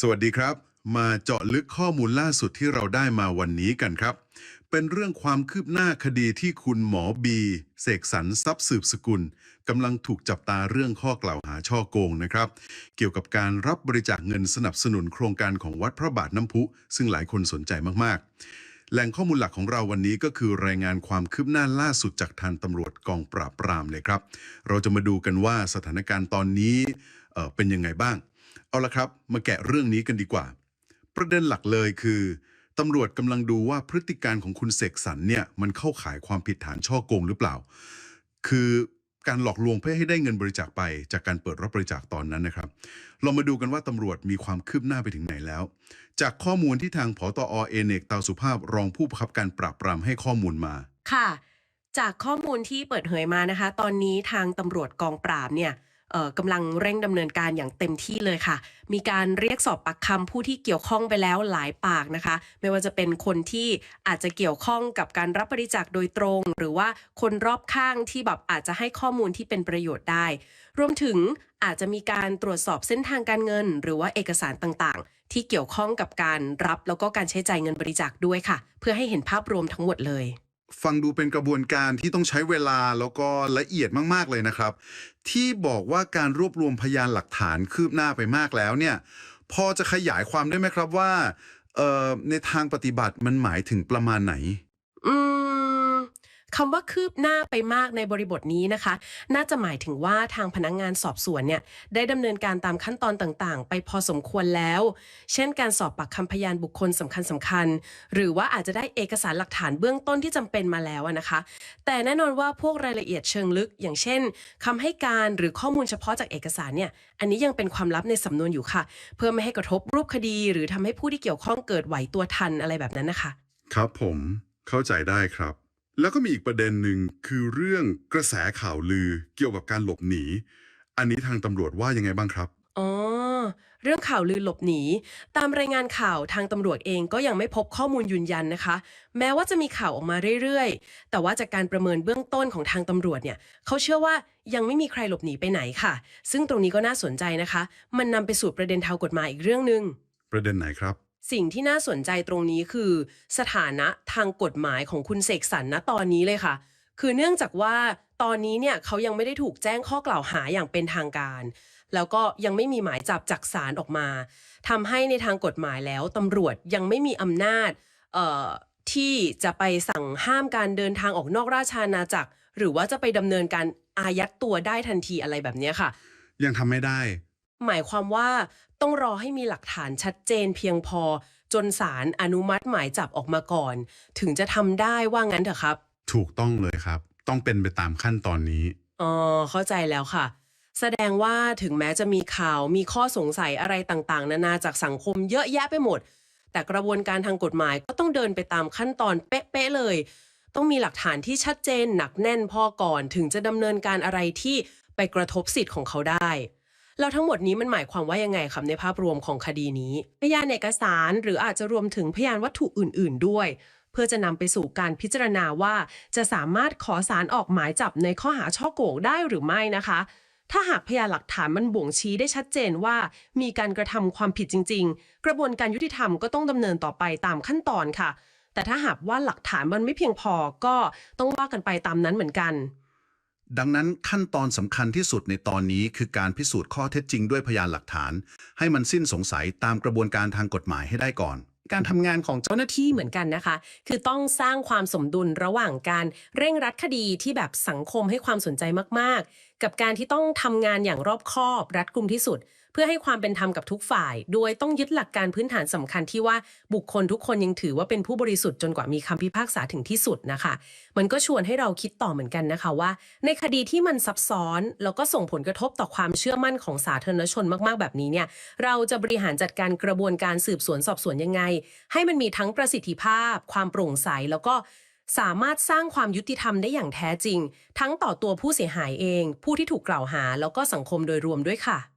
สวัสดีครับ มาเจาะลึกข้อมูลล่าสุดที่เราได้มาวันนี้กันครับ เป็นเรื่องความคืบหน้าคดีที่คุณหมอบี เสกสรรทรัพย์สืบสกุลกำลังถูกจับตาเรื่องข้อกล่าวหาช่อโกงนะครับ เกี่ยวกับการรับบริจาคเงินสนับสนุนโครงการของวัดพระบาทน้ำพุ ซึ่งหลายคนสนใจมากๆ แหล่งข้อมูลหลักของเราวันนี้ก็คือรายงานความคืบหน้าล่าสุดจากทางตำรวจกองปราบปรามเลยครับ เราจะมาดูกันว่าสถานการณ์ตอนนี้เอ่อเป็นยังไงบ้าง เอาละครับ มาแกะเรื่องนี้กันดีกว่า ประเด็นหลักเลยคือตำรวจกำลังดูว่าพฤติการของคุณเสกสรรเนี่ยมันเข้าข่ายความผิดฐานช่อโกงหรือเปล่า คือการหลอกลวงเพื่อให้ได้เงินบริจาคไปจากการเปิดรับบริจาคตอนนั้นนะครับ เรามาดูกันว่าตำรวจมีความคืบหน้าไปถึงไหนแล้ว จากข้อมูลที่ทางผอตอเอเนกเตาสุภาพรองผู้บังคับการปราบปรามให้ข้อมูลมา ค่ะ จากข้อมูลที่เปิดเผยมานะคะ ตอนนี้ทางตำรวจกองปราบเนี่ย กำลังเร่งดำเนินการอย่างเต็มที่เลยค่ะ มีการเรียกสอบปากคำผู้ที่เกี่ยวข้องไปแล้วหลายปากนะคะ ไม่ว่าจะเป็นคนที่อาจจะเกี่ยวข้องกับการรับบริจาคโดยตรง หรือว่าคนรอบข้างที่แบบอาจจะให้ข้อมูลที่เป็นประโยชน์ได้ รวมถึงอาจจะมีการตรวจสอบเส้นทางการเงิน หรือว่าเอกสารต่างๆ ที่เกี่ยวข้องกับการรับแล้วก็การใช้จ่ายเงินบริจาคด้วยค่ะ เพื่อให้เห็นภาพรวมทั้งหมดเลย ฟังดูเป็นกระบวนการที่ต้องใช้เวลาแล้วก็ละเอียดมาก ๆ เลยนะครับ ที่บอกว่าการรวบรวมพยานหลักฐานคืบหน้าไปมากแล้วเนี่ย พอจะขยายความได้ไหมครับว่าเอ่อในทางปฏิบัติมันหมายถึงประมาณไหน คำว่าคืบหน้าไปมากในบริบทนี้นะคะ น่าจะหมายถึงว่าทางพนักงงานสอบสวนเนี่ยได้ดำเนินการตามขั้นตอนต่างๆ ไปพอสมควรแล้ว เช่น การสอบปากคำพยานบุคคลสำคัญสำคัญๆหรือว่าอาจจะได้เอกสารหลักฐานเบื้องต้นที่จำเป็นมาแล้วนะคะ แต่แน่นอนว่าพวกรายละเอียดเชิงลึก อย่างเช่นคำให้การหรือข้อมูลเฉพาะจากเอกสารเนี่ยอันนี้ยังเป็นความลับในสำนวนอยู่ค่ะ เพื่อไม่ให้กระทบรูปคดี หรือทำให้ผู้ที่เกี่ยวข้องเกิดไหวตัวทันอะไรแบบนั้นนะคะ ครับผมเข้าใจได้ครับ แล้วก็มีอีกประเด็นหนึ่งคือเรื่องกระแสข่าวลือเกี่ยวกับการหลบหนี อันนี้ทางตำรวจว่ายังไงบ้างครับ อ๋อ เรื่องข่าวลือหลบหนี ตามรายงานข่าวทางตำรวจเองก็ยังไม่พบข้อมูลยืนยันนะคะ แม้ว่าจะมีข่าวออกมาเรื่อยๆ แต่ว่าจากการประเมินเบื้องต้นของทางตำรวจเนี่ยเขาเชื่อว่ายังไม่มีใครหลบหนีไปไหนค่ะ ซึ่งตรงนี้ก็น่าสนใจนะคะ มันนำไปสู่ประเด็นทางกฎหมายอีกเรื่องหนึ่งประเด็นไหนครับ สิ่งที่น่าสนใจตรงนี้คือ สถานะทางกฎหมายของคุณเสกสรรณตอนนี้เลยค่ะ คือเนื่องจากว่าตอนนี้เนี่ยเขายังไม่ได้ถูกแจ้งข้อกล่าวหาอย่างเป็นทางการ แล้วก็ยังไม่มีหมายจับจากศาลออกมาทำให้ในทางกฎหมายแล้วตำรวจยังไม่มีอำนาจเอ่อที่จะไปสั่งห้ามการเดินทางออกนอกราชอาณาจักร หรือว่าจะไปดำเนินการอายัดตัวได้ทันทีอะไรแบบนี้ค่ะ ยังทำไม่ได้ หมายความว่าต้องรอให้มีหลักฐานชัดเจนเพียงพอ จนศาลอนุมัติหมายจับออกมาก่อน ถึงจะทำได้ว่างั้นเถอะครับ ถูกต้องเลยครับ ต้องเป็นไปตามขั้นตอนนี้ อ๋อเข้าใจแล้วค่ะ แสดงว่าถึงแม้จะมีข่าวมีข้อสงสัยอะไรต่างๆ นานาจากสังคมเยอะแยะไปหมด แต่กระบวนการทางกฎหมายก็ต้องเดินไปตามขั้นตอนเป๊ะๆเลย ต้องมีหลักฐานที่ชัดเจนหนักแน่นพอก่อน ถึงจะดำเนินการอะไรที่ไปกระทบสิทธิ์ของเขาได้ แล้วทั้งหมดนี้มันหมายความว่ายังไงครับในภาพรวมของคดีนี้ พยานเอกสารหรืออาจจะรวมถึงพยานวัตถุอื่น ๆ ด้วย เพื่อจะนำไปสู่การพิจารณาว่า จะสามารถขอสารออกหมายจับในข้อหาช่อโกงได้หรือไม่นะคะ ถ้าหากพยานหลักฐานมันบ่งชี้ได้ชัดเจนว่า มีการกระทำความผิดจริง ๆ กระบวนการยุติธรรมก็ต้องดำเนินต่อไปตามขั้นตอนค่ะ แต่ถ้าหากว่าหลักฐานมันไม่เพียงพอก็ต้องว่ากันไปตามนั้นเหมือนกัน ดังนั้นขั้นตอนสำคัญที่สุดในตอนนี้คือการพิสูจน์ข้อเท็จจริงด้วยพยานหลักฐาน ให้มันสิ้นสงสัยตามกระบวนการทางกฎหมายให้ได้ก่อน การทำงานของเจ้าหน้าที่เหมือนกันนะคะ คือต้องสร้างความสมดุลระหว่างการเร่งรัดคดีที่แบบสังคมให้ความสนใจมากๆ กับการที่ต้องทำงานอย่างรอบคอบรัดกุมที่สุด เพื่อให้ความเป็นธรรมกับทุกฝ่าย โดยต้องยึดหลักการพื้นฐานสำคัญที่ว่าบุคคลทุกคนยังถือว่าเป็นผู้บริสุทธิ์จนกว่ามีคำพิพากษาถึงที่สุดนะคะ มันก็ชวนให้เราคิดต่อเหมือนกันนะคะว่า ในคดีที่มันซับซ้อน แล้วก็ส่งผลกระทบต่อความเชื่อมั่นของสาธารณชนมากๆ แบบนี้เนี่ยเราจะบริหารจัดการกระบวนการสืบสวนสอบสวนยังไง ให้มันมีทั้งประสิทธิภาพ ความโปร่งใสแล้วก็สามารถสร้างความยุติธรรมได้อย่างแท้จริง ทั้งต่อตัวผู้เสียหายเอง ผู้ที่ถูกกล่าวหา แล้วก็สังคมโดยรวมด้วยค่ะ